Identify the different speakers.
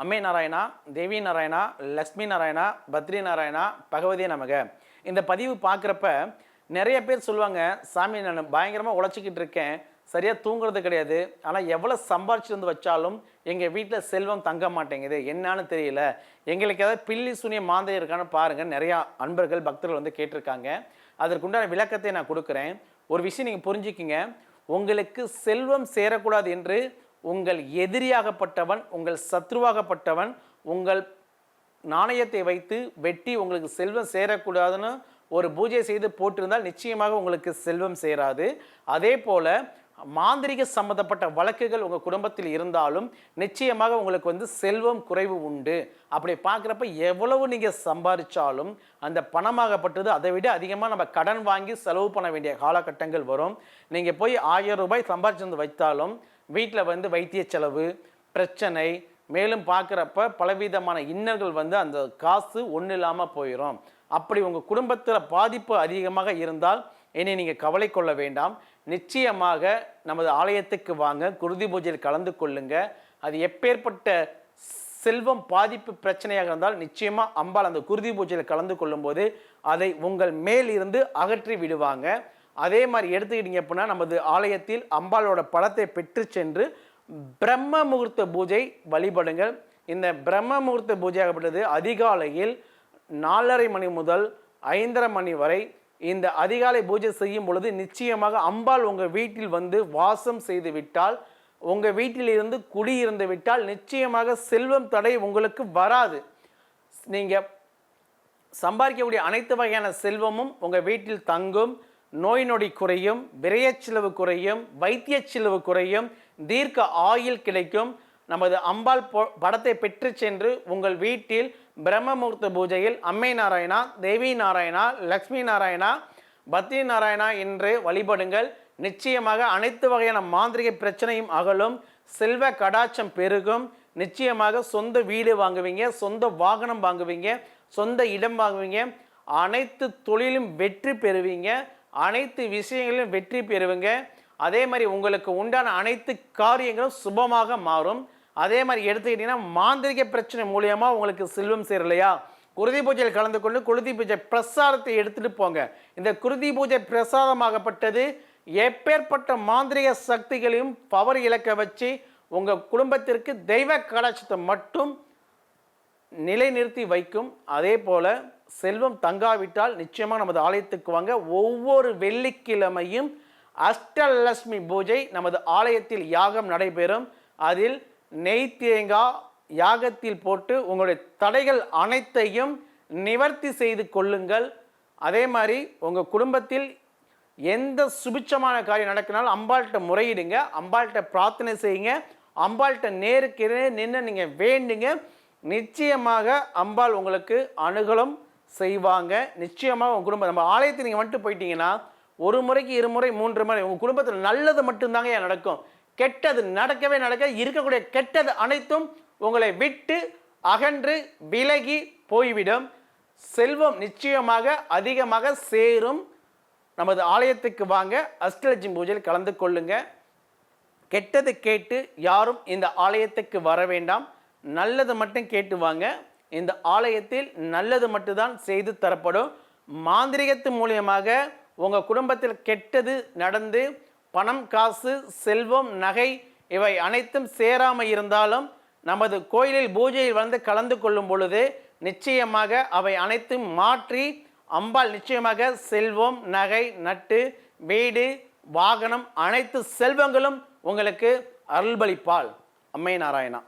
Speaker 1: அம்மை நாராயணா தேவி நாராயணா லக்ஷ்மி நாராயணா பத்ரி நாராயணா பகவதி நமக. இந்த பதிவு பார்க்குறப்ப நிறைய பேர் சொல்லுவாங்க சாமி நான் பயங்கரமாக உழைச்சிக்கிட்டு இருக்கேன். சரியாக தூங்குறது கிடையாது. ஆனால் எவ்வளோ சம்பாரிச்சு வந்து வச்சாலும் எங்கள் வீட்டில் செல்வம் தங்க மாட்டேங்குது. என்னான்னு தெரியல. எங்களுக்கு ஏதாவது பில்லி சூனிய மாந்தை இருக்கான்னு பாருங்கள் நிறையா அன்பர்கள் பக்தர்கள் வந்து கேட்டிருக்காங்க. அதற்குண்டான விளக்கத்தை நான் கொடுக்குறேன். ஒரு விஷயம் நீங்கள் புரிஞ்சுக்கிங்க. உங்களுக்கு செல்வம் சேரக்கூடாது என்று உங்கள் எதிரியாகப்பட்டவன் உங்கள் சத்ருவாகப்பட்டவன் உங்கள் நாணயத்தை வைத்து வெட்டி உங்களுக்கு செல்வம் சேரக்கூடாதுன்னு ஒரு பூஜை செய்து போட்டிருந்தால் நிச்சயமாக உங்களுக்கு செல்வம் சேராது. அதே போல் மாந்திரிக சம்பந்தப்பட்ட வழக்குகள் உங்கள் குடும்பத்தில் இருந்தாலும் நிச்சயமாக உங்களுக்கு வந்து செல்வம் குறைவு உண்டு. அப்படி பார்க்குறப்ப எவ்வளவு நீங்கள் சம்பாதிச்சாலும் அந்த பணமாகப்பட்டது அதை விட அதிகமாக நம்ம கடன் வாங்கி செலவு பண்ண வேண்டிய காலகட்டங்கள் வரும். நீங்கள் போய் ஆயிரம் ரூபாய் சம்பாதிச்சு வந்து வைத்தாலும் வீட்டில் வந்து வைத்திய செலவு பிரச்சனை மேலும் பார்க்குறப்ப பலவிதமான இன்னல்கள் வந்து அந்த காசு ஒன்றும் இல்லாமல் போயிடும் அப்படி உங்கள் குடும்பத்தில் பாதிப்பு அதிகமாக இருந்தால் இனி நீங்கள் கவலை கொள்ள வேண்டாம். நிச்சயமாக நமது ஆலயத்துக்கு வாங்க குருதி பூஜையில் கலந்து கொள்ளுங்க. அது எப்பேற்பட்ட செல்வம் பாதிப்பு பிரச்சனையாக இருந்தால் நிச்சயமாக அம்பாள் அந்த குருதி பூஜையில் கலந்து கொள்ளும்போது அதை உங்கள் மேல் இருந்து அகற்றி விடுவாங்க. அதே மாதிரி எடுத்துக்கிட்டீங்க அப்படின்னா நமது ஆலயத்தில் அம்பாளோட படத்தை பெற்று சென்று பிரம்ம முகூர்த்த பூஜை வழிபடுங்கள். இந்த பிரம்ம முகூர்த்த பூஜையாகப்பட்டது அதிகாலையில் நாலரை மணி முதல் ஐந்தரை மணி வரை. இந்த அதிகாலை பூஜை செய்யும் பொழுது நிச்சயமாக அம்பாள் உங்கள் வீட்டில் வந்து வாசம் செய்து விட்டால் உங்கள் வீட்டிலிருந்து குடியிருந்து விட்டால் நிச்சயமாக செல்வம் தடை உங்களுக்கு வராது. நீங்கள் சம்பாதிக்கக்கூடிய அனைத்து வகையான செல்வமும் உங்கள் வீட்டில் தங்கும். நோய் நொடி குறையும் விரயச்சிலவு குறையும் வைத்திய செலவு குறையும் தீர்க்க ஆயுள் கிடைக்கும். நமது அம்பாள் படத்தை பெற்று சென்று உங்கள் வீட்டில் பிரம்மமூர்த்த பூஜையில் அம்மை நாராயணா தேவி நாராயணா லக்ஷ்மி நாராயணா பத்ரி நாராயணா என்று வழிபடுங்கள். நிச்சயமாக அனைத்து வகையான மாந்திரிக பிரச்சனையும் அகலும். செல்வ கடாட்சம் பெருகும். நிச்சயமாக சொந்த வீடு வாங்குவீங்க சொந்த வாகனம் வாங்குவீங்க சொந்த இடம் வாங்குவீங்க. அனைத்து தொழிலும் வெற்றி பெறுவீங்க. அனைத்து விஷயங்களிலும் வெற்றி பெறுவீங்க. அதே மாதிரி உங்களுக்கு உண்டான அனைத்து காரியங்களும் சுபமாக மாறும். அதே மாதிரி எடுத்துக்கிட்டிங்கன்னா மாந்திரிக பிரச்சனை மூலியமாக உங்களுக்கு செல்வம் சேரலையா? குருதி பூஜையில் கலந்து கொண்டு குருதி பூஜை பிரசாதத்தை எடுத்துகிட்டு போங்க. இந்த குருதி பூஜை பிரசாதமாகப்பட்டது. எப்பேற்பட்ட மாந்திரிக சக்திகளையும் பவர் இழக்க வச்சு உங்கள் குடும்பத்திற்கு தெய்வ கலாச்சத்தை மட்டும் நிலைநிறுத்தி வைக்கும். அதே போல் செல்வம் தங்காவிட்டால் நிச்சயமாக நமது ஆலயத்துக்கு வாங்க. ஒவ்வொரு வெள்ளிக்கிழமையும் அஷ்டலட்சுமி பூஜை நமது ஆலயத்தில் யாகம் நடைபெறும். அதில் நெய் தேங்காய் யாகத்தில் போட்டு உங்களுடைய தடைகள் அனைத்தையும் நிவர்த்தி செய்து கொள்ளுங்கள். அதே மாதிரி உங்கள் குடும்பத்தில் எந்த சுபிட்சமான காரியம் நடக்கினாலும் அம்பாள்கிட்ட முறையிடுங்க. அம்பாள்கிட்ட பிரார்த்தனை செய்யுங்க. அம்பாள்கிட்ட நேருக்கு நின்று நீங்கள் வேண்டுங்க. நிச்சயமாக அம்பாள் உங்களுக்கு அணுகலும் செய்வாங்க. நிச்சயமாக உங்கள் குடும்பம் நம்ம ஆலயத்தை நீங்கள் வந்துட்டு போயிட்டீங்கன்னா ஒரு முறைக்கு இருமுறை மூன்று முறை உங்கள் குடும்பத்தில் நல்லது மட்டும்தாங்க ஏன் நடக்கும்? கெட்டது நடக்கவே நடக்க இருக்கக்கூடிய கெட்டது அனைத்தும் உங்களை விட்டு அகன்று விலகி போய்விடும். செல்வம் நிச்சயமாக அதிகமாக சேரும். நமது ஆலயத்துக்கு வாங்க அஷ்டலட்சுமி பூஜையில் கலந்து கொள்ளுங்க. கெட்டது கேட்டு யாரும் இந்த ஆலயத்துக்கு வர வேண்டாம். நல்லது மட்டும் கேட்டு வாங்க. இந்த ஆலயத்தில் நல்லது மட்டும்தான் செய்து தரப்படும். மாந்திரிகத்து மூலியமாக உங்கள் குடும்பத்தில் கெட்டது நடந்து பணம் காசு செல்வம் நகை இவை அனைத்தும் சேராமல் இருந்தாலும் நமது கோயிலில் பூஜையில் வந்து கலந்து கொள்ளும் பொழுது நிச்சயமாக அவை அனைத்தும் மாற்றி அம்பாள் நிச்சயமாக செல்வம் நகை நட்டு வீடு வாகனம் அனைத்து செல்வங்களும் உங்களுக்கு அருள்பளிப்பாள். அம்மை நாராயணா.